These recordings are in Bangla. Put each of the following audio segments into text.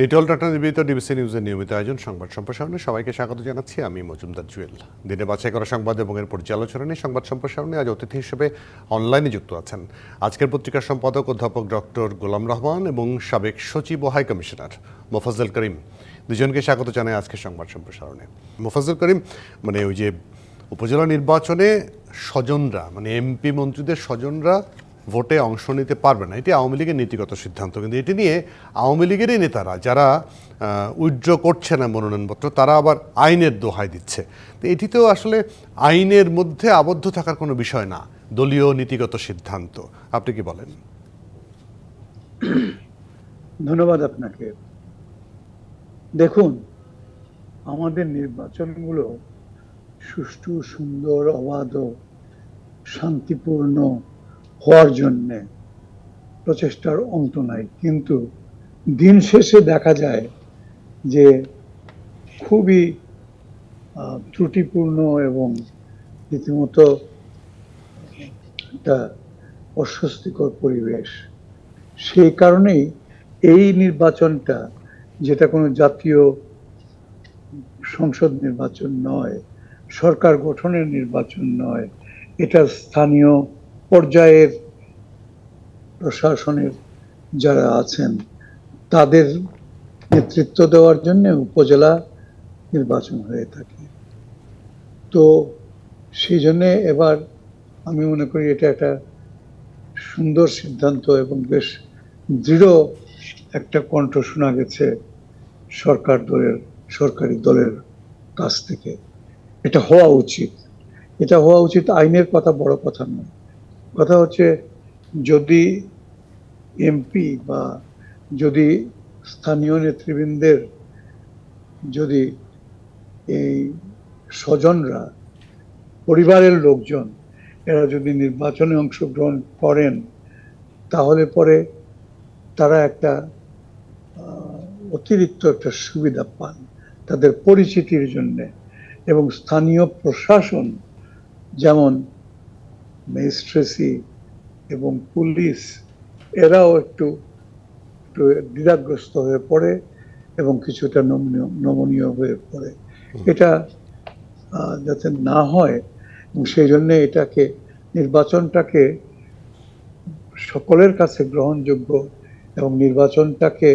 নিটল টাটা নিবেদিত ডিবিসি নিউজের নিয়মিত আয়োজন সংবাদ সম্প্রসারণে সবাইকে স্বাগত জানাচ্ছি আমি মজুমদার জুয়েল। দিনে বাছাই করা সংবাদ এবং এর পর্যালোচনা নিয়ে সংবাদ সম্প্রসারণে আজ অতিথি হিসেবে অনলাইনে যুক্ত আছেন। আজকের পত্রিকার সম্পাদক, অধ্যাপক ডক্টর গোলাম রহমান এবং সাবেক সচিব ও হাই কমিশনার মোফাজ্জল করিম। দুজনকে স্বাগত জানাই আজকের সংবাদ সম্প্রসারণে। মোফাজ্জল করিম মানে ওই যে উপজেলা নির্বাচনে স্বজনরা মানে এমপি মন্ত্রীদের স্বজনরা ভোটে অংশ নিতে পারবে না। এটি আওয়ামী লীগের নীতিগত সিদ্ধান্ত। কিন্তু এটি নিয়ে আওয়ামী লীগেরই নেতারা, যারা উইথড্র করছে না মনোনয়নপত্র, তারা আবার আইনের দোহাই দিচ্ছে। তো এটি তো আসলে আইনের মধ্যে আবদ্ধ থাকার কোনো বিষয় না, দলীয় নীতিগত সিদ্ধান্ত। আপনি কি বলেন? ধন্যবাদ আপনাকে। দেখুন, আমাদের নির্বাচনগুলো সুষ্ঠু, সুন্দর, অবাধ, শান্তিপূর্ণ হওয়ার জন্যে প্রচেষ্টার অন্ত নাই। কিন্তু দিন শেষে দেখা যায় যে খুবই ত্রুটিপূর্ণ এবং রীতিমতো একটা অস্বস্তিকর পরিবেশ। সেই কারণেই এই নির্বাচনটা, যেটা কোনো জাতীয় সংসদ নির্বাচন নয়, সরকার গঠনের নির্বাচন নয়, এটা স্থানীয় পর্যায়ের প্রশাসনের যারা আছেন, তাদের নেতৃত্ব দেওয়ার জন্য উপজেলা নির্বাচন হয়ে থাকে। তো সেই জন্যে এবার আমি মনে করি এটা একটা সুন্দর সিদ্ধান্ত এবং বেশ দৃঢ় একটা কণ্ঠ শোনা গেছে সরকার দলের, সরকারি দলের কাছ থেকে। এটা হওয়া উচিত। এটা হওয়া উচিত আইনের কথা বড় কথা নয়। কথা হচ্ছে যদি এমপি বা যদি স্থানীয় নেতৃবৃন্দের যদি এই স্বজনরা, পরিবারের লোকজন এরা যদি নির্বাচনে অংশগ্রহণ করেন, তাহলে পরে তারা একটা অতিরিক্ত একটা সুবিধা পান তাদের পরিচিতির জন্য। এবং স্থানীয় প্রশাসন যেমন ম্যাজিস্ট্রেসি এবং পুলিশ এরাও একটু একটু দ্বিধাগ্রস্ত হয়ে পড়ে এবং কিছুটা নমনীয় নমনীয় হয়ে পড়ে। এটা যাতে না হয় এবং সেই জন্য এটাকে নির্বাচনটাকে সকলের কাছে গ্রহণযোগ্য এবং নির্বাচনটাকে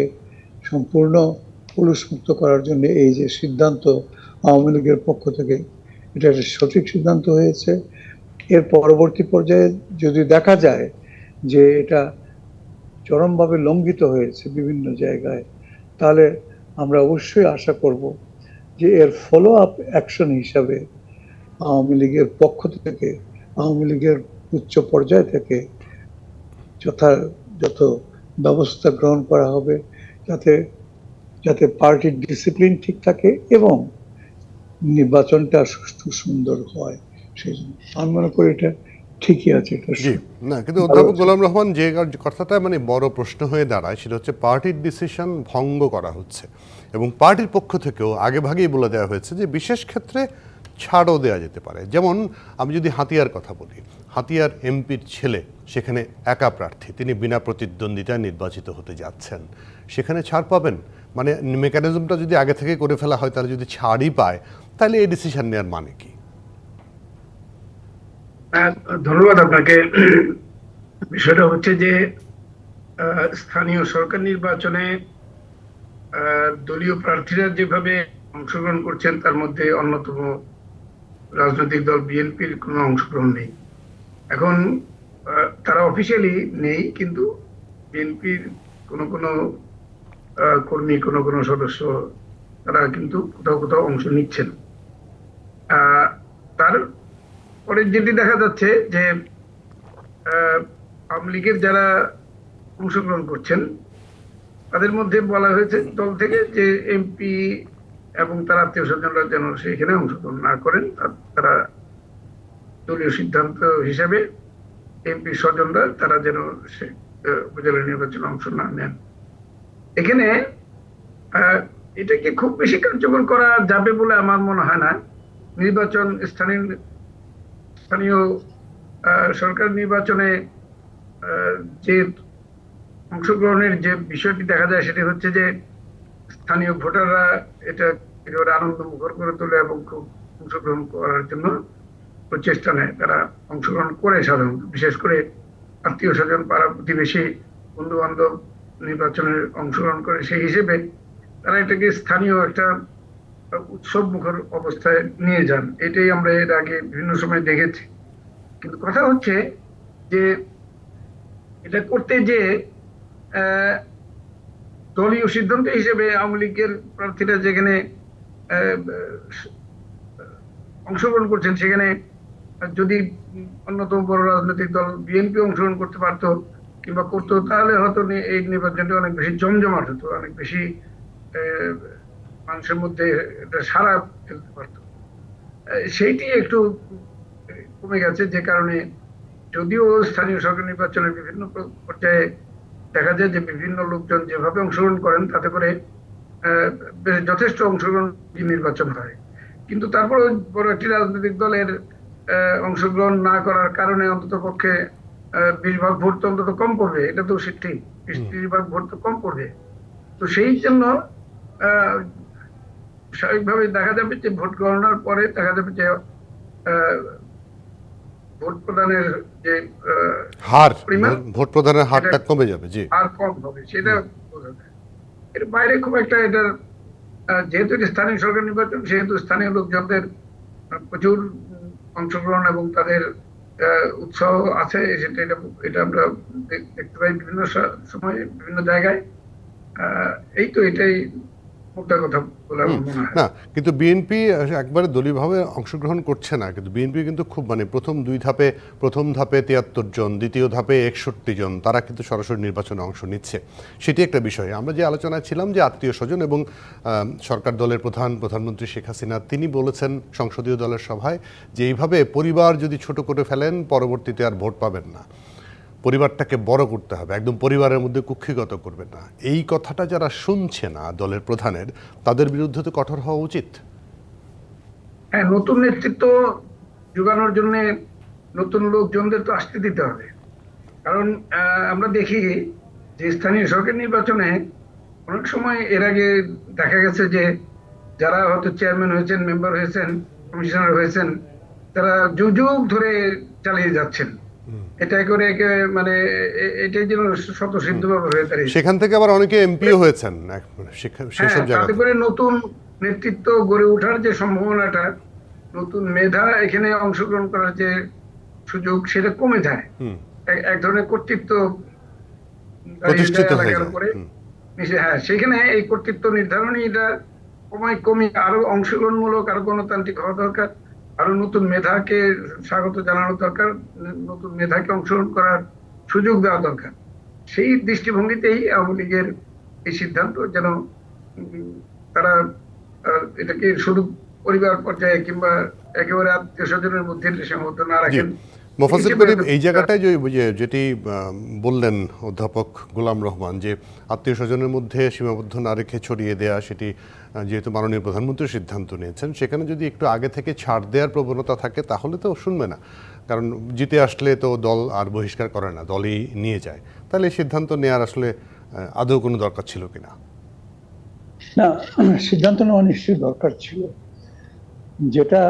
সম্পূর্ণ পুরুষমুক্ত করার জন্য এই যে সিদ্ধান্ত আওয়ামী লীগের পক্ষ থেকে এটা একটা সঠিক সিদ্ধান্ত হয়েছে। এর পরবর্তী পর্যায়ে যদি দেখা যায় যে এটা চরমভাবে লঙ্ঘিত হয়েছে বিভিন্ন জায়গায়, তাহলে আমরা অবশ্যই আশা করব যে এর ফলো আপ অ্যাকশন হিসাবে আওয়ামী লীগের পক্ষ থেকে, আওয়ামী লীগের উচ্চ পর্যায় থেকে যথাযথ ব্যবস্থা গ্রহণ করা হবে যাতে যাতে পার্টির ডিসিপ্লিন ঠিক থাকে এবং নির্বাচনটা সুষ্ঠু সুন্দর হয়। সেই জন্য। আমি মনে করি এটা ঠিকই আছে জি। না কিন্তু অধ্যাপক গোলাম রহমান যে কথাটা মানে বড় প্রশ্ন হয়ে দাঁড়ায় সেটা হচ্ছে পার্টির ডিসিশন ভঙ্গ করা হচ্ছে। এবং পার্টির পক্ষ থেকেও আগে ভাগেই বলে দেওয়া হয়েছে যে বিশেষ ক্ষেত্রে ছাড়ও দেওয়া যেতে পারে। যেমন আমি যদি হাতিয়ার কথা বলি হাতিয়ার এমপির ছেলে সেখানে একা প্রার্থী তিনি বিনা প্রতিদ্বন্দ্বিতায় নির্বাচিত হতে যাচ্ছেন। সেখানে ছাড় পাবেন? মানে মেকানিজমটা যদি আগে থেকে করে ফেলা হয় তাহলে যদি ছাড়ই পায় তাহলে এই ডিসিশন নেওয়ার মানে কি? ধন্যবাদ আপনাকে। বিষয়টা হচ্ছে যে স্থানীয় সরকার নির্বাচনে দলীয় প্রার্থীরা যেভাবে অংশগ্রহণ করছেন, তার মধ্যে অন্যতম রাজনৈতিক দল বিএনপির কোনো অংশগ্রহণ নেই। এখন তারা অফিসিয়ালি নেই, কিন্তু বিএনপির কোনো কোনো কর্মী, কোনো কোনো সদস্য, তারা কিন্তু কোথাও কোথাও অংশ নিচ্ছেন। তার পরে যেটি দেখা যাচ্ছে যে আওয়ামী লীগের যারা অংশগ্রহণ করছেন, তাদের মধ্যে বলা হয়েছে দল থেকে যে এমপি এবং তার আত্মীয় স্বজনরা যেন সেখানে অংশগ্রহণ না করেন তারা দলীয় সিদ্ধান্ত হিসেবে এমপি স্বজনরা তারা যেন সে উপজেলা নির্বাচনে অংশ না নেন। এখানে এটাকে খুব বেশি কার্যকর করা যাবে বলে আমার মনে হয় না। নির্বাচন স্থানীয় স্থানীয় সরকার নির্বাচনে যে অংশগ্রহণের যে বিষয়টি দেখা যায় সেটি হচ্ছে যে স্থানীয় ভোটাররা এটা আনন্দ মুখর করে তোলে এবং খুব অংশগ্রহণ করার জন্য প্রচেষ্টা নেয় তারা অংশগ্রহণ করে সাধারণত। বিশেষ করে আত্মীয় স্বজন, পাড়া প্রতিবেশী বন্ধু বান্ধব নির্বাচনে অংশগ্রহণ করে সেই হিসেবে তারা এটাকে স্থানীয় একটা উৎসব মুখর অবস্থায় নিয়ে যান। এটাই আমরা এর আগে বিভিন্ন সময় দেখেছি। কিন্তু কথা হচ্ছে যে এটা করতে যে দলীয় সিদ্ধান্ত হিসেবে আওয়ামী লীগের প্রার্থীরা যেখানে অংশগ্রহণ করছেন, সেখানে যদি অন্যতম বড় রাজনৈতিক দল বিএনপি অংশগ্রহণ করতে পারতো কিংবা করতো, তাহলে হয়তো এই নির্বাচনটা অনেক বেশি জমজমাট হতো, অনেক বেশি মানুষের মধ্যে এটা সারা ফেলতে পারতো। সেইটি একটু কমে গেছে যে কারণে যদিও স্থানীয় সরকার নির্বাচনের বিভিন্ন পর্যায়ে দেখা যায় যে বিভিন্ন লোকজন যেভাবে অংশগ্রহণ করেন তাতে করে যথেষ্ট অংশগ্রহণ নির্বাচন হয়। কিন্তু তারপরে বড় একটি রাজনৈতিক দলের অংশগ্রহণ না করার কারণে অন্তত পক্ষে বিশ ভাগ ভোট তো অন্তত কম পড়বে এটা তো সে ঠিক বিশ ত্রিশ ভাগ ভোট তো কম পড়বে। তো সেই জন্য আহ, স্বাভাবিকভাবে দেখা যাবে যে ভোট গণনার পরে দেখা যাবে যে ভোট প্রদানের যে হার ভোট প্রদানের হারটা কমে যাবে জি। আর কম হবে সেটা এর বাইরে খুব একটা এটার যেহেতু স্থানীয় সরকার নির্বাচন সেহেতু স্থানীয় লোকজনদের প্রচুর অংশগ্রহণ এবং তাদের আহ, উৎসাহ আছে সেটা এটা এটা আমরা দেখতে পাই বিভিন্ন সময়ে বিভিন্ন জায়গায়। আহ, এই তো এটাই না কিন্তু বিএনপি একবারে দলীয়ভাবে অংশগ্রহণ করছে না কিন্তু বিএনপি কিন্তু খুব মানে প্রথম দুই ধাপে প্রথম ধাপে তিয়াত্তর জন দ্বিতীয় ধাপে একষট্টি জন তারা কিন্তু সরাসরি নির্বাচনে অংশ নিচ্ছে। সেটি একটা বিষয়। আমরা যে আলোচনায় ছিলাম যে আত্মীয় স্বজন এবং সরকার দলের প্রধান প্রধানমন্ত্রী শেখ হাসিনা তিনি বলেছেন সংসদীয় দলের সভায় যে এইভাবে পরিবার যদি ছোট করে ফেলেন পরবর্তীতে আর ভোট পাবেন না। পরিবারটাকে বড় করতে হবে, একদম পরিবারের মধ্যে কুক্ষিগত করবে না। এই কথাটা যারা শুনছে না দলের প্রধানের, তাদের বিরুদ্ধে তো কঠোর হওয়া উচিত। হ্যাঁ নতুন নেতৃত্ব যোগানোর জন্য নতুন লোকজনদের তো আসতে দিতে হবে। কারণ আমরা দেখি যে স্থানীয় সরকার নির্বাচনে অনেক সময় এর আগে দেখা গেছে যে যারা হয়তো চেয়ারম্যান হয়েছেন, মেম্বার হয়েছেন, কমিশনার হয়েছেন, তারা যুগ যুগ ধরে চালিয়ে যাচ্ছেন। এটা করে মানে এটাই যেন হয়ে দাঁড়িয়েছে। সেখান থেকে আবার অনেকে এমপিও হয়েছেন সেখা- সেসব হ্যাঁ, জায়গা তাতে করে নতুন নেতৃত্ব গড়ে ওঠার যে সম্ভাবনাটা নতুন মেধা এখানে অংশগ্রহণ করার যে সুযোগ সেটা কমে যায়। এক- ধরনের কর্তৃত্ব দাঁড়িয়ে প্রতিষ্ঠিত হয়ে হ্যাঁ সেখানে এই কর্তৃত্ব নির্ধারণী এটা কমায় কমিয়ে আরও অংশগ্রহণমূলক আরও গণতান্ত্রিক হওয়া দরকার। আরও নতুন মেধাকে স্বাগত জানানো দরকার নতুন মেধাকে অংশগ্রহণ করার সুযোগ দেওয়া দরকার। সেই দৃষ্টিভঙ্গিতেই আওয়ামী লীগের এই সিদ্ধান্ত যেন তারা এটাকে শুধু পরিবার পর্যায়ে কিংবা একেবারে আত্মীয় স্বজনের মধ্যে সীমাবদ্ধ না রাখেন মোফাজ্জল করিম এই জায়গাটায় যে যেটি বললেন অধ্যাপক গোলাম রহমান যে আত্মীয় স্বজনের মধ্যে সীমাবদ্ধ না রেখে ছড়িয়ে দেয়া সেটি যেহেতু মাননীয় প্রধানমন্ত্রী সিদ্ধান্ত নিয়েছেন, সেখানে যদি একটু আগে থেকে ছাড় দেওয়ার প্রবণতা থাকে, তাহলে তো শুনবে না। কারণ জিতে আসলে তো দল আর বহিষ্কার করে না, দলই নিয়ে যায়। তাহলে সিদ্ধান্ত নেওয়ার আসলে আদৌ কোনো দরকার ছিল কিনা? না, সিদ্ধান্ত নেওয়া নিশ্চয়ই দরকার ছিল। যেটা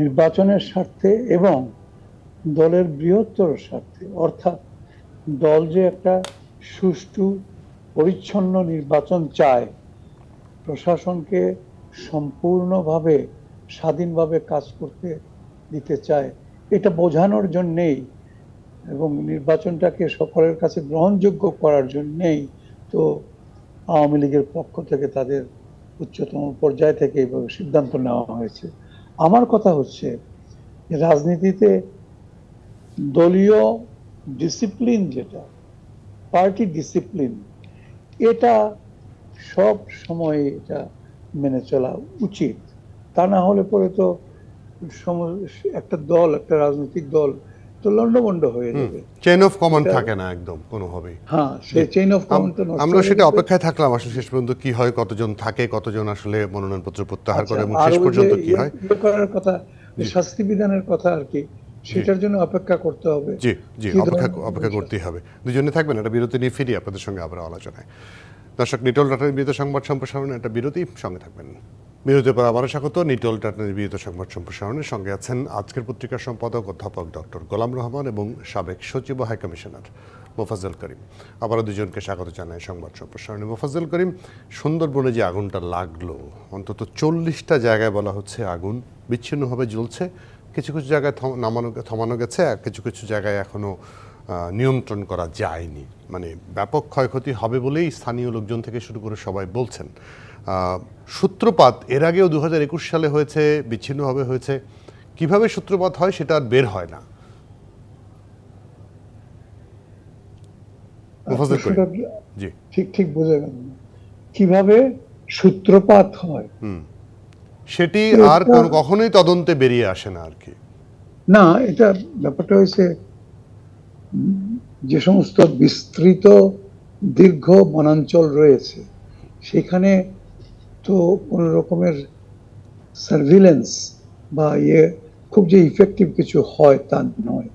নির্বাচনের স্বার্থে এবং দলের বৃহত্তর স্বার্থে, অর্থাৎ দল যে একটা সুষ্ঠু, পরিচ্ছন্ন নির্বাচন চায় প্রশাসনকে সম্পূর্ণভাবে, স্বাধীনভাবে কাজ করতে দিতে চায়। এটা বোঝানোর জন্যেই এবং নির্বাচনটাকে সকলের কাছে গ্রহণযোগ্য করার জন্যেই তো আওয়ামী লীগের পক্ষ থেকে তাদের উচ্চতম পর্যায় থেকে এইভাবে সিদ্ধান্ত নেওয়া হয়েছে। আমার কথা হচ্ছে, রাজনীতিতে দলীয় ডিসিপ্লিন যেটা পার্টি ডিসিপ্লিন এটা সব সময় এটা মেনে চলা উচিত। তা না হলে পরে তো একটা দল একটা রাজনৈতিক দল তো লন্ডভন্ড হয়ে যাবে। চেইন অফ কমান্ড থাকে না একদম কোনোভাবেই। হ্যাঁ সেই চেইন অফ কমান্ড তো আমরা সেটা অপেক্ষায় থাকলাম আসলে শেষ পর্যন্ত কি হয় কতজন থাকে কতজন আসলে মনোনয়নপত্র প্রত্যাহার করে আচ্ছা, এবং শেষ পর্যন্ত কি ইয়ে- হয়? করার কথা শাস্তি বিধানের কথা আর কি সেটার জন্য অপেক্ষা করতে হবে। জি জি অপেক্ষা অপেক্ষা করতেই হবে। দুজনে থাকবেন একটা বিরতি নিয়ে ফিরি আপনাদের সঙ্গে আবার আলোচনায়। দর্শক, নিটল ডাটা নির্বিহিত সংবাদ সম্প্রসারণে একটা বিরতি, সঙ্গে থাকবেন। বিরতির পর আবারও স্বাগত, নিটল ডাটা নির্বিহিত সংবাদ সম্প্রসারণের সঙ্গে আছেন আজকের পত্রিকার সম্পাদক, অধ্যাপক ডক্টর গোলাম রহমান এবং সাবেক সচিব ও হাইকমিশনার মোফাজ্জল করিম। আবারও দুজনকে স্বাগত জানাই সংবাদ সম্প্রসারণে। মোফাজ্জল করিম, সুন্দরবনে যে আগুনটা লাগল, অন্তত চল্লিশটা জায়গায় বলা হচ্ছে আগুন বিচ্ছিন্নভাবে জ্বলছে। কিছু কিছু জায়গায় নামানো, থামানো গেছে, আর কিছু কিছু জায়গায় এখনও নিয়ন্ত্রণ করা যায়নি। মানে ব্যাপক ক্ষয়ক্ষতি হবে বলেই স্থানীয় লোকজন থেকে শুরু করে সবাই বলছেন। সূত্রপাত এর আগেও দু হাজার একুশ সালে হয়েছে বিচ্ছিন্নভাবে হয়েছে। কীভাবে সূত্রপাত হয় সেটা আর বের হয় না। ঠিক ঠিক বোঝা গেল। কীভাবে সূত্রপাত হয়? সেটি আর কখনোই তদন্তে বেরিয়ে আসে না আর কি। না এটা ব্যাপারটা হয়েছে যে সমস্ত বিস্তৃত দীর্ঘ বনাঞ্চল রয়েছে, সেখানে তো কোনো রকমের সার্ভিলেন্স বা ইয়ে খুব যে ইফেক্টিভ কিছু হয় তা নয়।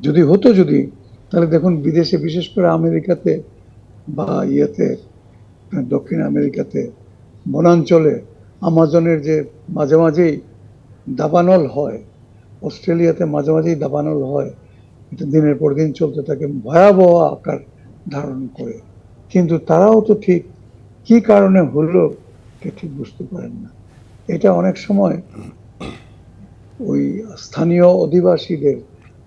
যদি হতো যদি, তাহলে দেখুন বিদেশে বিশেষ করে আমেরিকাতে বা ইয়েতে, দক্ষিণ আমেরিকাতে বনাঞ্চলে আমাজনের যে মাঝে মাঝেই দাবানল হয়, অস্ট্রেলিয়াতে মাঝে মাঝেই দাবানল হয় দিনের পর দিন চলতে থাকে, ভয়াবহ আকার ধারণ করে। কিন্তু তারাও তো ঠিক কি কারণে হলো এটা ঠিক বুঝতে পারেন না। এটা অনেক সময় ওই স্থানীয় অধিবাসীদের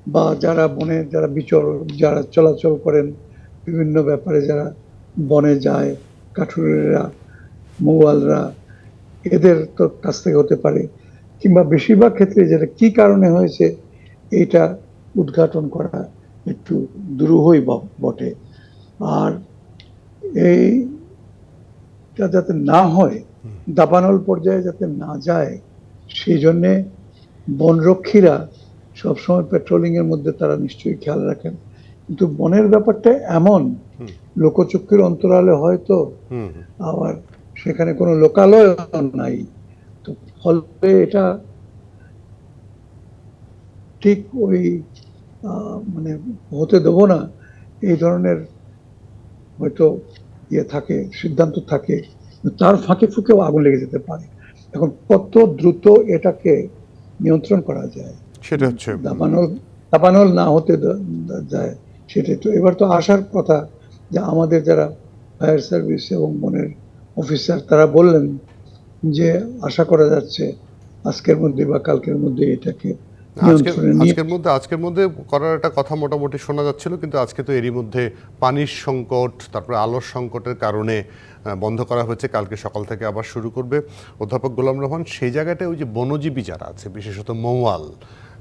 বা যারা বনে, যারা বিচর, যারা চলাচল করেন, বিভিন্ন ব্যাপারে যারা বনে যায়, কাঠুরেরা, মৌয়ালরা, এদের তো কাছ থেকে হতে পারে। কিংবা বেশিরভাগ ক্ষেত্রে যেটা কি কারণে হয়েছে, এইটা উদ্ঘাটন করা একটু দুরূহই বটে। আর এইটা যাতে না হয় দাবানল পর্যায়ে যাতে না যায় সেই জন্যে বনরক্ষীরা সবসময় পেট্রোলিং এর মধ্যে তারা নিশ্চয়ই খেয়াল রাখেন। কিন্তু বনের ব্যাপারটা এমন লোকচক্ষুর অন্তরালে হয়তো। আবার সেখানে কোনো লোকালয় নাই। তো ফলে এটা ঠিক ওই মানে হতে দেবো না এই ধরনের হয়তো ইয়ে থাকে সিদ্ধান্ত থাকে তার ফাঁকে ফুঁকেও আগুন লেগে যেতে পারে। এখন কত দ্রুত এটাকে নিয়ন্ত্রণ করা যায়? সেটা হচ্ছে দাবানল দাবানল না হতে যায় সেটাই তো। এবার তো আসার কথা যে আমাদের যারা ফায়ার সার্ভিস এবং বনের অফিসার তারা বললেন যে আশা করা যাচ্ছে আজকের মধ্যে বা কালকের মধ্যে এটাকে আজকের মধ্যে আজকের মধ্যে করার একটা কথা মোটামুটি শোনা যাচ্ছিল কিন্তু আজকে তো এরই মধ্যে পানির সংকট তারপরে আলোর সংকটের কারণে বন্ধ করা হয়েছে। কালকে সকাল থেকে আবার শুরু করবে অধ্যাপক গোলাম রহমান। সেই জায়গাটায় ওই যে বনজীবী যারা আছে বিশেষত মৌয়াল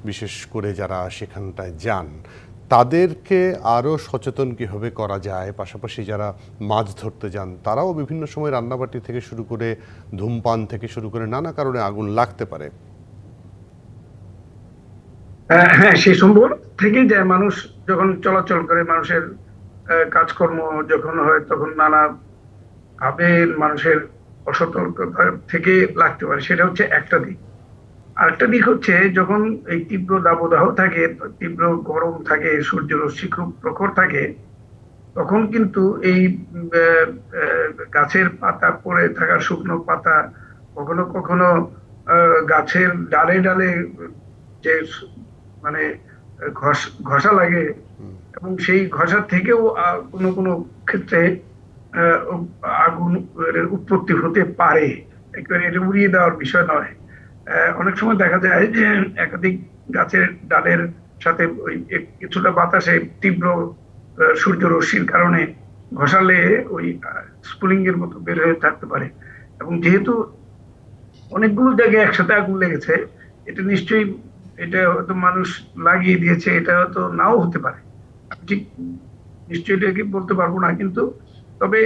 বিশেষ করে যারা সেখানটায় যান তাদেরকে আরও সচেতন কীভাবে করা যায়? পাশাপাশি যারা মাছ ধরতে যান তারাও বিভিন্ন সময় রান্নাবাটি থেকে শুরু করে ধূমপান থেকে শুরু করে নানা কারণে আগুন লাগতে পারে। হ্যাঁ সেই সম্ভব। থেকেই যায় মানুষ যখন চলাচল করে, মানুষের কাজকর্ম যখন হয় তখন নানা ভাবে মানুষের অসতর্কতা থেকে লাগতে পারে। সেটা হচ্ছে একটা দিক। আরেকটা দিক হচ্ছে যখন এই তীব্র দাবদাহ থাকে, তীব্র গরম থাকে সূর্য রশ্মি খুব প্রখর থাকে, তখন কিন্তু এই গাছের পাতা পড়ে থাকা শুকনো পাতা কখনো কখনো গাছের ডালে ডালে যে স- মানে ঘষ ঘষা লাগে এবং সেই ঘষার থেকেও কোনো কোনো ক্ষেত্রে আগুন উৎপত্তি হতে পারে। একেবারে এটা উড়িয়ে দেওয়ার বিষয় নয়। অনেক সময় দেখা যায় যে একাধিক গাছের ডালের সাথে ওই কিছুটা বাতাসে তীব্র সূর্য রশ্মির কারণে ঘষালে ওই স্পুলিং এর মতো বের হয়ে থাকতে পারে। এবং যেহেতু অনেকগুলো জায়গায় একসাথে আগুন লেগেছে এটা নিশ্চয়ই এটা হয়তো মানুষ লাগিয়ে দিয়েছে, এটা হয়তো নাও হতে পারে। ঠিক নিশ্চয়ই এটাকে বলতে পারব না, কিন্তু তবে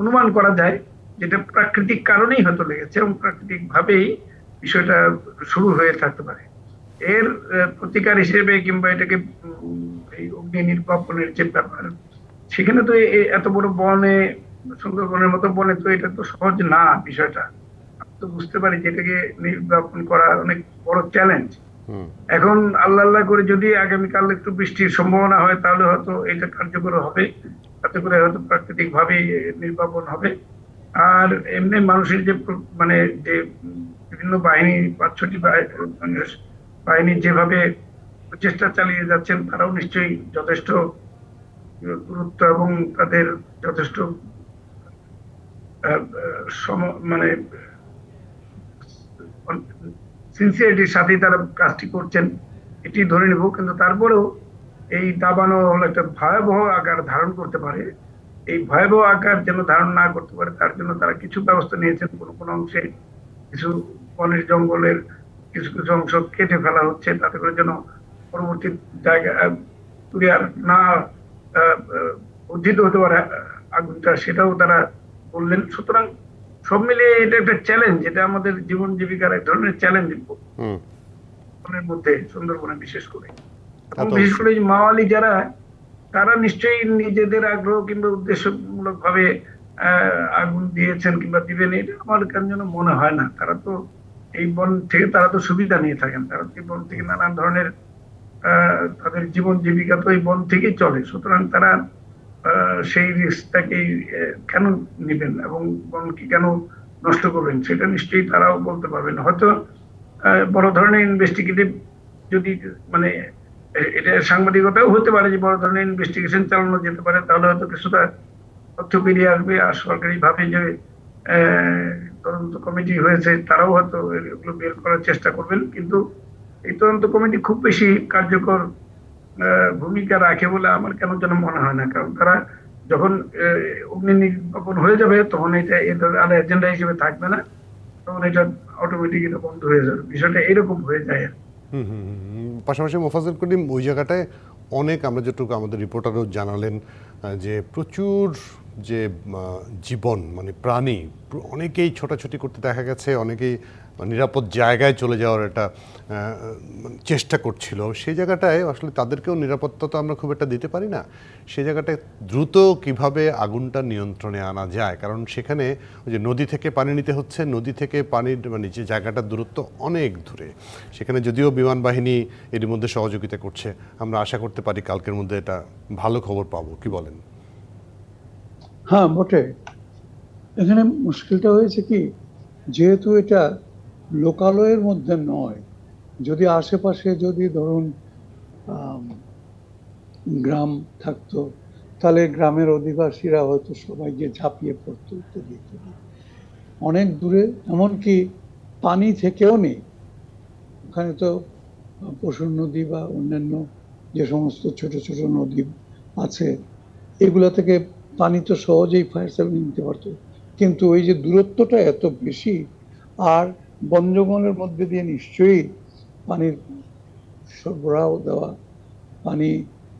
অনুমান করা যায় যেটা প্রাকৃতিক কারণেই হয়তো লেগেছে এবং প্রাকৃতিক ভাবেই বিষয়টা শুরু হয়ে থাকতে পারে। এর প্রতিকার হিসেবে কিংবা এটাকে অগ্নি নির্বাপনের যে ব্যাপার, সেখানে তো এত বড় বনে, সুন্দরবনের মতো বনে তো এটা তো সহজ না বিষয়টা। তো বুঝতে পারি যে এটাকে নির্বাপন করা অনেক বড় চ্যালেঞ্জ এখন আল্লাহ আল্লাহ করে যদি আগামীকাল একটু বৃষ্টির সম্ভাবনা হয়, তাহলে হয়তো এটা কার্যকর হবে। তাতে করে হয়তো প্রাকৃতিক ভাবেই নির্বাপন হবে। আর এমনি মানুষের যে মানে যে বিভিন্ন বাহিনী পাঁচ ছটি মানে বাহিনী যেভাবে প্রচেষ্টা চালিয়ে যাচ্ছেন, তারাও নিশ্চয়ই যথেষ্ট গুরুত্ব এবং তাদের যথেষ্ট মানে সিনসিয়ারিটির সাথেই তারা কাজটি করছেন এটি ধরে নেব কিন্তু তারপরেও এই দাবানো হলো একটা ভয়াবহ আকার ধারণ করতে পারে। এই ভয়াবহ আকার যেন ধারণ না করতে পারে তার জন্য তারা কিছু ব্যবস্থা নিয়েছেন। কোনো কোনো অংশে কিছু বনের জঙ্গলের কিছু কিছু অংশ কেটে ফেলা হচ্ছে তাতে করে যেন পরবর্তী জায়গা না আহ, হতে পারে আগুনটা সেটাও তারা বললেন। সুতরাং সব মিলিয়ে এটা একটা চ্যালেঞ্জ এটা আমাদের জীবন জীবিকার এক ধরনের চ্যালেঞ্জ মধ্যে সুন্দরবনে বিশেষ করে। বিশেষ করে মাওয়ালি যারা তারা নিশ্চয়ই নিজেদের আগ্রহ কিংবা উদ্দেশ্যমূলক ভাবে আগুন দিয়েছেন কিংবা দিবেন এটা আমার কেন যেন মনে হয় না। তারা তো এই বন থেকে তারা তো সুবিধা নিয়ে থাকেন। তারা তো এই বন থেকে নানান ধরনের আহ, তাদের জীবন জীবিকা তো এই বন থেকেই চলে। সুতরাং তারা সেই রিস্কটাকেই কেন নেবেন এবং বনকে কেন নষ্ট করবেন, সেটা নিশ্চয়ই তারাও বলতে পারবেন। হয়তো বড় ধরনের ইনভেস্টিগেটিভ যদি মানে এটা সাংবাদিকতাও হতে পারে যে বড় ধরনের ইনভেস্টিগেশন চালানো যেতে পারে, তাহলে হয়তো কিছুটা তথ্য বেরিয়ে আসবে। আর সরকারি ভাবে যে তদন্ত কমিটি হয়েছে, তারাও হয়তো এগুলো বের করার চেষ্টা করবেন। কিন্তু এই তদন্ত কমিটি খুব বেশি কার্যকর ভূমিকা রাখে বলে আমার কেন যেন মনে হয় না। কারণ তারা যখন অগ্নি নির্বাপন হয়ে যাবে, তখন এটা আর এজেন্ডা হিসেবে থাকবে না। তখন এটা অটোমেটিক এটা বন্ধ হয়ে যাবে। বিষয়টা এরকম হয়ে যায়। পাশাপাশি মোফাজুল করিম ওই জায়গাটায় অনেক আমরা যেটুকু আমাদের রিপোর্টারও জানালেন যে প্রচুর যে জীবন মানে প্রাণী, অনেকেই ছোটাছুটি করতে দেখা গেছে, অনেকেই নিরাপদ জায়গায় চলে যাওয়ার একটা চেষ্টা করছিল। সেই জায়গাটায় আসলে তাদেরকেও নিরাপত্তা তো আমরা খুব একটা দিতে পারি না। সেই জায়গাটায় দ্রুত কীভাবে আগুনটা নিয়ন্ত্রণে আনা যায়? কারণ সেখানে ওই যে নদী থেকে পানি নিতে হচ্ছে, নদী থেকে পানির মানে যে জায়গাটার দূরত্ব অনেক দূরে। সেখানে যদিও বিমান বাহিনী এর মধ্যে সহযোগিতা করছে, আমরা আশা করতে পারি কালকের মধ্যে এটা ভালো খবর পাবো। কি বলেন? হ্যাঁ বটে। এখানে মুশকিলটা হয়েছে কি, যেহেতু এটা লোকালয়ের মধ্যে নয়। যদি আশেপাশে যদি ধরুন গ্রাম থাকতো, তাহলে গ্রামের অধিবাসীরা হয়তো সবাই গিয়ে ঝাঁপিয়ে পড়তো ইত্যাদি ইত্যাদি অনেক দূরে, এমনকি পানি থেকেও নেই। ওখানে তো পশুর নদী বা অন্যান্য যে সমস্ত ছোট ছোট নদী আছে, এগুলো থেকে পানি তো সহজেই ফায়ার সার্ভিস নিতে পারতো। কিন্তু ওই যে দূরত্বটা এত বেশি, আর বন জঙ্গলের মধ্যে দিয়ে নিশ্চয়ই পানির সরবরাহ দেওয়া পানি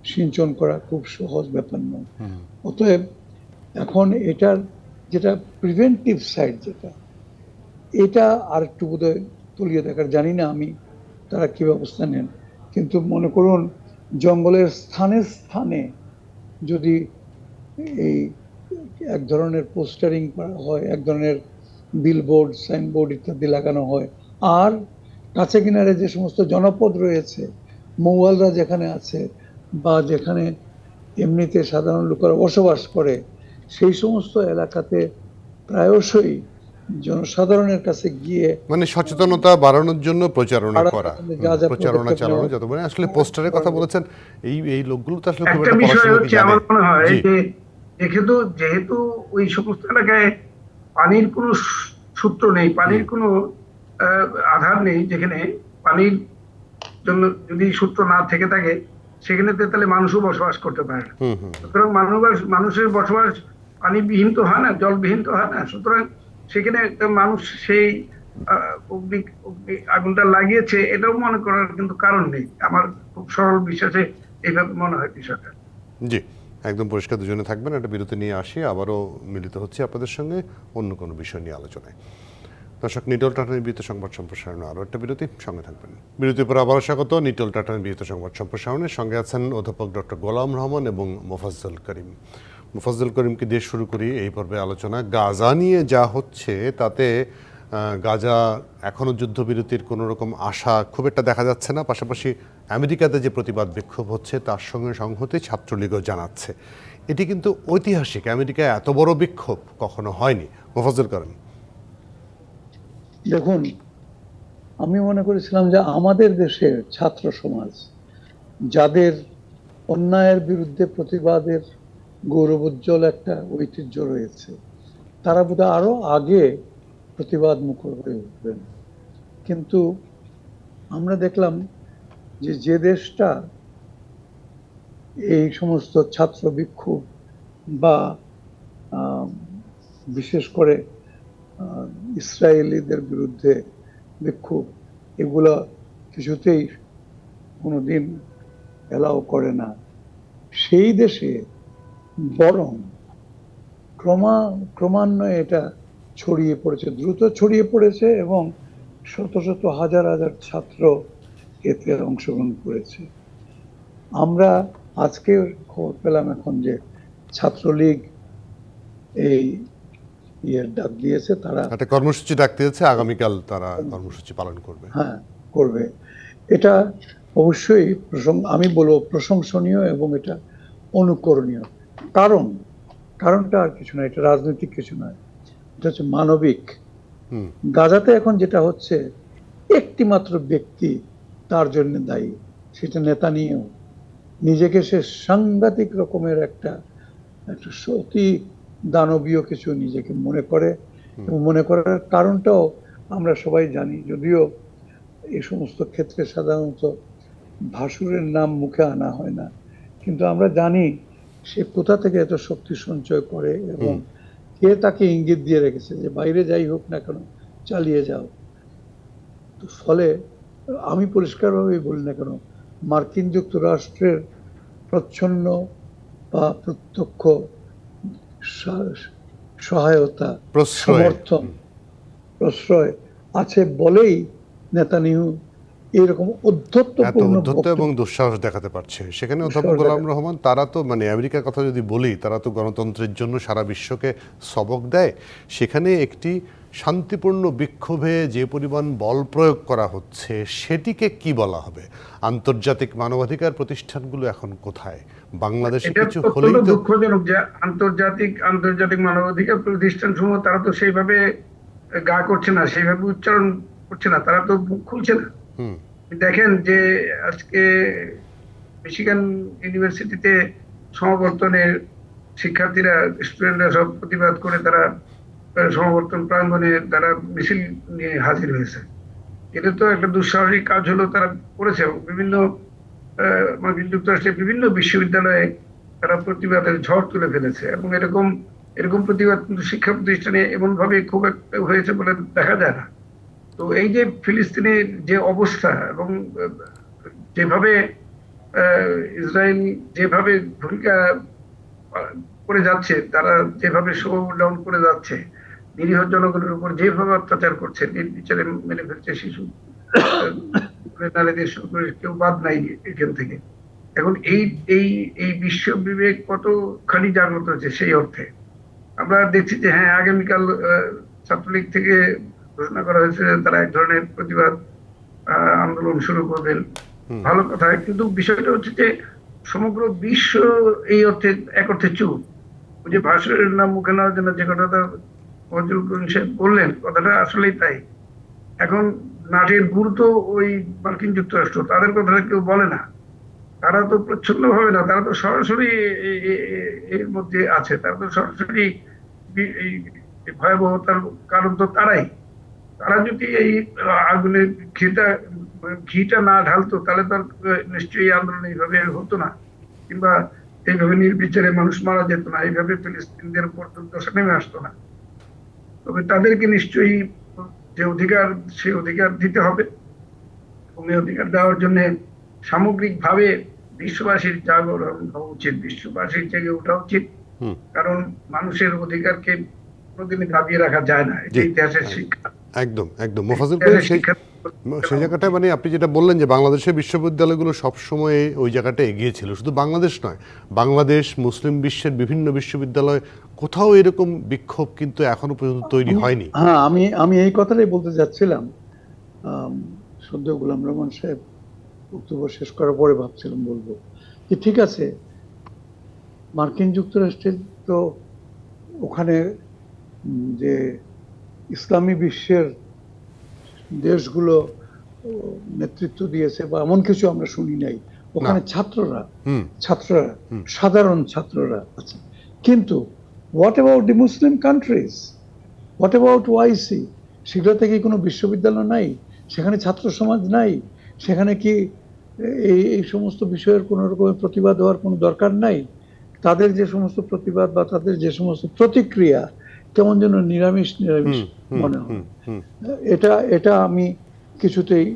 সিঞ্চন করা খুব সহজ ব্যাপার নয়। অতএব এখন এটার যেটা প্রিভেন্টিভ সাইড যেটা এটা আর একটু বোধহয় তলিয়ে দেখার জানি না আমি তারা কী ব্যবস্থা নেন কিন্তু মনে করুন জঙ্গলের স্থানে স্থানে যদি এই এক ধরনের পোস্টারিং করা হয় এক ধরনের বিলবোর্ড সাইনবোর্ড ইত্যাদি লাগানো হয়। আর কাছে কিনারে যে সমস্ত জনপদ রয়েছে মৌয়ালরা যেখানে আছে বা যেখানে এমনিতে সাধারণ লোকেরা বসবাস করে সেই সমস্ত এলাকাতে প্রায়শই জনসাধারণের কাছে গিয়ে মানে সচেতনতা বাড়ানোর জন্য প্রচারণা করা। যা যা প্রচারণা চালানো যত মানে আসলে পোস্টারের কথা বলেছেন এই এই লোকগুলো তো আসলে খুব একটা বিষয় পড়াশোনা কি হচ্ছে জানে? আমার মনে হয়। যে যেহেতু যেহেতু ওই সমস্ত এলাকায় পানির কোনো সূত্র নেই পানির কোনো আধার নেই যেখানে পানির জন্য যদি সূত্র না থেকে থাকে সেখানে তাহলে মানুষও বসবাস করতে পারে না। সুতরাং মানুষ মানুষের বসবাস পানিবিহীন তো হয় না জলবিহীন তো হয় না। সুতরাং সেখানে একটা মানুষ সেই অগ্নি অগ্নি আগুনটা লাগিয়েছে এটাও মনে করার কিন্তু কারণ নেই। আমার খুব সরল বিশ্বাসে এইভাবে মনে হয় বিষয়টা। জি। একদম পরিষ্কার দুজনে থাকবেন, একটা বিরতি নিয়ে আসি, আবারও মিলিত হচ্ছে আপনাদের সঙ্গে অন্য কোনো বিষয় নিয়ে আলোচনায়। দর্শক, নিটল টাটার বিরত সংবাদ সম্প্রসারণে আরও একটা বিরতি, সঙ্গে থাকবেন। বিরতির পর আবারও স্বাগত, নিটল টাটার বিরত সংবাদ সম্প্রসারণের সঙ্গে আছেন অধ্যাপক ডক্টর গোলাম রহমান এবং মোফাজ্জল করিম। মোফাজ্জল করিমকে দিয়ে শুরু করি এই পর্বে আলোচনা। গাজা নিয়ে যা হচ্ছে, তাতে গাজা এখনও যুদ্ধবিরতির কোনো রকম আশা খুব একটা দেখা যাচ্ছে না। পাশাপাশি আমেরিকাতে যে প্রতিবাদ বিক্ষোভ হচ্ছে, তার সঙ্গে সংহতি ছাত্রলীগও জানাচ্ছে। এটি কিন্তু ঐতিহাসিক। আমেরিকায় এত বড় বিক্ষোভ কখনো হয়নি। মোফাজ্জল করেন। দেখুন, আমি মনে করেছিলাম যে আমাদের দেশের ছাত্র সমাজ, যাদের অন্যায়ের বিরুদ্ধে প্রতিবাদের গৌরবোজ্জ্বল একটা ঐতিহ্য রয়েছে, তারা বোধহয় আরও আগে প্রতিবাদ মুখর হয়ে উঠবেন। কিন্তু আমরা দেখলাম যে যে দেশটা এই সমস্ত ছাত্র বিক্ষোভ বা বিশেষ করে ইসরায়েলিদের বিরুদ্ধে বিক্ষোভ, এগুলো কিছুতেই কোনোদিন এলাও করে না। সেই দেশে বরং ক্রমা, ক্রমান্বয়ে এটা ছড়িয়ে পড়েছে, দ্রুত ছড়িয়ে পড়েছে এবং শত শত, হাজার হাজার ছাত্র এতে অংশগ্রহণ করেছে। আমরা আজকে খবর পেলাম এখন যে ছাত্রলীগ এই ইয়ের ডাক দিয়েছে তারা একটা কর্মসূচি ডাকতে দিয়েছে আগামীকাল তারা কর্মসূচি পালন করবে। হ্যাঁ করবে। এটা অবশ্যই আমি বলব প্রশংসনীয় এবং এটা অনুকরণীয়। কারণ কারণটা আর কিছু নয় এটা রাজনৈতিক কিছু নয়। এটা হচ্ছে মানবিক। গাজাতে এখন যেটা হচ্ছে একটি মাত্র ব্যক্তি তার জন্য দায়ী। সেটা নেতা নিয়েও। নিজেকে সে সাংঘাতিক রকমের একটা একটা সতী দানবীয় কিছু নিজেকে মনে করে। এবং মনে করার কারণটাও আমরা সবাই জানি। যদিও এই সমস্ত ক্ষেত্রে সাধারণত ভাসুরের নাম মুখে আনা হয় না। কিন্তু আমরা জানি সে কোথা থেকে এত শক্তি সঞ্চয় করে এবং কে তাকে ইঙ্গিত দিয়ে রেখেছে যে বাইরে যাই হোক না কেন চালিয়ে যাও। তো ফলে আমি পরিষ্কারভাবেই বলি না কেন মার্কিন যুক্তরাষ্ট্রের প্রচ্ছন্ন বা প্রত্যক্ষ সহায়তা সমর্থন প্রশ্রয় আছে বলেই নেতানিহু অধ্যত্বপূর্ণ এবং দুঃসাহস দেখাতে পারছে। সেখানে অধ্যাপক গোলাম রহমান তারা তো মানে আমেরিকার কথা যদি বলি তারা তো গণতন্ত্রের জন্য সারা বিশ্বকে সবক দেয়। সেখানে একটি শান্তিপূর্ণ বিক্ষোভে যে পরিমাণ বল প্রয়োগ করা হচ্ছে সেটিকে কি বলা হবে? আন্তর্জাতিক মানবাধিকার প্রতিষ্ঠানগুলো এখন কোথায়? বাংলাদেশে কিছু হলেই তো দুঃখজনক যে আন্তর্জাতিক আন্তর্জাতিক মানবাধিকার প্রতিষ্ঠান সমূহ তারা তো সেইভাবে গা করছে না সেইভাবে উচ্চারণ করছে না তারা তো মুখ খুলছে না। দেখেন যে আজকে মিশিগান ইউনিভার্সিটিতে সমাবর্তনের শিক্ষার্থীরা স্টুডেন্টরা সব প্রতিবাদ করে তারা সমাবর্তন প্রাঙ্গনে তারা মিছিল নিয়ে হাজির হয়েছে। এটা তো একটা দুঃসাহসিক কাজ হলো তারা করেছে বিভিন্ন মার্কিন যুক্তরাষ্ট্রের বিভিন্ন বিশ্ববিদ্যালয়ে তারা প্রতিবাদের ঝড় তুলে ফেলেছে এবং এরকম এরকম প্রতিবাদ কিন্তু শিক্ষা প্রতিষ্ঠানে এমন ভাবে খুব একটা হয়েছে বলে দেখা যায় না। তো এই যে ফিলিস্তিনের যে অবস্থা এবং যেভাবে ইসরায়েল যেভাবে ভূমিকা করে যাচ্ছে, তারা যেভাবে শো ডাউন করে যাচ্ছে নিরীহ জনগণের উপর যেভাবে অত্যাচার করছে নির্বিচারে মেনে ফেলছে শিশু নারীদের কেউ বাদ নাই এখান থেকে। এখন এই এই এই বিশ্ব বিবেক কতখানি জাগ্রত হচ্ছে সেই অর্থে? আমরা দেখছি যে হ্যাঁ আগামীকাল ছাত্রলীগ থেকে ঘোষণা করা হয়েছে তারা এক ধরনের প্রতিবাদ আন্দোলন শুরু করবেন ভালো কথা কিন্তু বিষয়টা হচ্ছে যে সমগ্র বিশ্ব এই অর্থে এক অর্থে চুপ। ওই যে ভাষণের নাম মুখে নেওয়ার জন্য যে কথাটা ফজল করিম সাহেব বললেন, কথাটা আসলেই তাই। এখন নাটের গুরুত্ব ওই মার্কিন যুক্তরাষ্ট্র, তাদের কথাটা কেউ বলে না। তারা তো প্রচ্ছন্ন ভাবে না, তারা তো সরাসরি এর মধ্যে আছে, তারা তো সরাসরি ভয়াবহতার কারণ তো তারাই। তারা যদি এই আগুনে ঘিটা ঘিটা না ঢালতো, তাহলে তো নিশ্চয়ই আন্দোলন এইভাবে হতো না, কিংবা এইভাবে নির্বিচারে মানুষ মারা যেত না, এইভাবে ফিলিস্তিনদের উপর দুর্দশা নেমে আসতো না। তাদেরকে নিশ্চয়ই যে অধিকার সে অধিকার দিতে হবে। এবং অধিকার দেওয়ার জন্য সামগ্রিকভাবে বিশ্ববাসীর জাগরণ হওয়া উচিত বিশ্ববাসীর জেগে ওঠা উচিত। কারণ মানুষের অধিকারকে কোনোদিনই দাবিয়ে রাখা যায় না। এটা ইতিহাসের শিক্ষা। একদম একদম। মুফাজ্জল ভাই ইতিহাসের সেই জায়গাটায় মানে আপনি যেটা বললেন যে বাংলাদেশের বিশ্ববিদ্যালয়গুলো সবসময় ওই জায়গাটা এগিয়ে ছিল শুধু বাংলাদেশ নয় বাংলাদেশ মুসলিম বিশ্বের বিভিন্ন বিশ্ববিদ্যালয় কোথাও এরকম বিক্ষোভ কিন্তু এখনও পর্যন্ত তৈরি হয়নি। হ্যাঁ আমি আমি এই কথাটাই বলতে যাচ্ছিলাম। সদ্য গোলাম রহমান সাহেব বক্তব্য শেষ করার পরে ভাবছিলাম বলব। যে ঠিক আছে মার্কিন যুক্তরাষ্ট্রের তো ওখানে যে ইসলামী বিশ্বের দেশগুলো নেতৃত্ব দিয়েছে বা এমন কিছু আমরা শুনি নাই। ওখানে ছাত্ররা ছাত্ররা সাধারণ ছাত্ররা আছে। কিন্তু what about the Muslim countries what about OIC সেগুলোতে কি কোনো বিশ্ববিদ্যালয় নাই? সেখানে ছাত্র সমাজ নাই? সেখানে কি এই এই সমস্ত বিষয়ের কোনো রকমের প্রতিবাদ হওয়ার কোনো দরকার নাই? তাদের যে সমস্ত প্রতিবাদ বা তাদের যে সমস্ত প্রতিক্রিয়া কেমন যেন নিরামিষ নিরামিষ মনে হয়। এটা এটা আমি কিছুতেই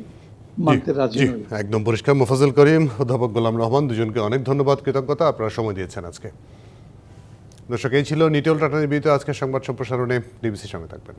মানতে রাজি নই। একদম পরিষ্কার। মোফাজল করিম অধ্যাপক গোলাম রহমান দুজনকে অনেক ধন্যবাদ কৃতজ্ঞতা আপনারা সময় দিয়েছেন আজকে। দর্শক এই ছিল নিটল টাটা নিবেদিত আজকে সংবাদ সম্প্রসারণে। ডিবিসি সঙ্গে থাকবেন।